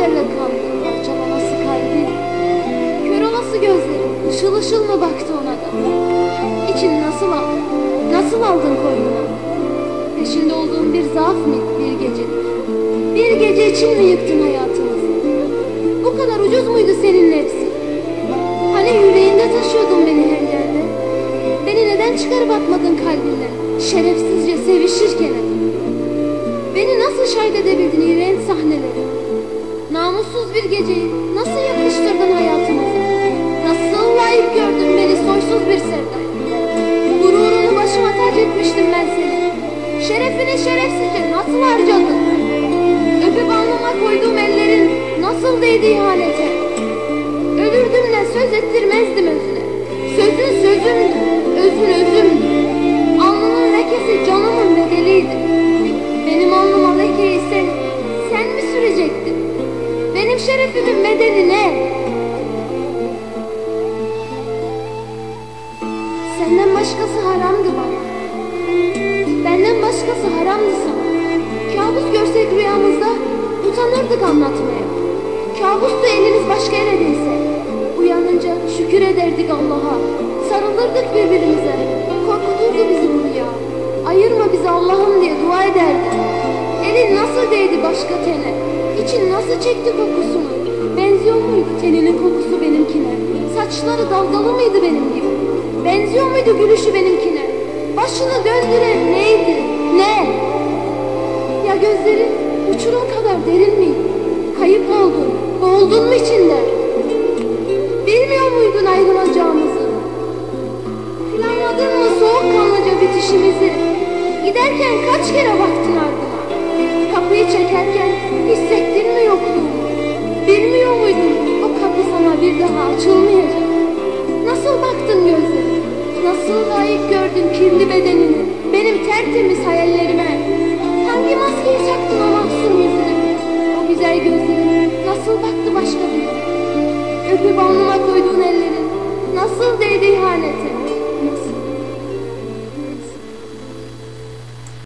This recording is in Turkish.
üzerine kaldı. Bahçe bana sıkaydı Kör olası gözlerim ışıl ışıl mı baktı ona da? İçini nasıl aldın? Nasıl aldın koynuna? Peşinde olduğun bir zaaf mı? Bir gecelik Bir gece için mi yıktın hayatımızı? Bu kadar ucuz muydu senin hepsi Hani yüreğinde taşıyordun beni her yerde? Beni neden çıkarıp atmadın kalbinden Şerefsizce sevişirken. Beni nasıl şahit edebildin iğrenç sahneleri? Namussuz bir geceyi nasıl yakıştırdın hayatımıza? Nasıl layık gördün beni soysuz bir sevdaya? Gururunu başıma tac etmiştim ben seni. Şerefini şerefsizce nasıl harcadın? Öpüp alnıma koyduğum ellerin nasıl değdi ihanete? Ölürdüm de söz ettirmezdim özüne. Sözün sözümdü, özün özümdü. Şerefimin bedeli ne? Senden başkası haramdı bana. Benden başkası haramdı sana. Kabus görsek rüyamızda utanırdık anlatmaya. Kabustu eliniz başka yere değse. Uyanınca şükür ederdik Allah'a. Sarılırdık birbirimize. Korkuturdu bizi bu rüya. Ayırma bizi Allah'ım diye dua ederdik. Elin nasıl değdi başka tene? İçin nasıl çekti kokusunu? Benziyor muydu teninin kokusu benimkine? Saçları dalgalı mıydı benim gibi? Benziyor muydu gülüşü benimkine? Başını döndüren neydi? Ne? Ya gözleri uçurum kadar derin miydi? Kayıp oldun? Boğuldun mu içinde? Bilmiyor muydun ayrılacağımızı? Planladın mı soğukkanlıca bitişimizi? Giderken kaç kere baktın ardına? Nasıl layık gördün kirli bedenini? Benim tertemiz hayallerime? Hangi maskeyi çaktın o mahzun yüzüne? O güzel gözlerin nasıl baktı başka birine? Öpüp alnıma koyduğun ellerin nasıl değdi ihanete?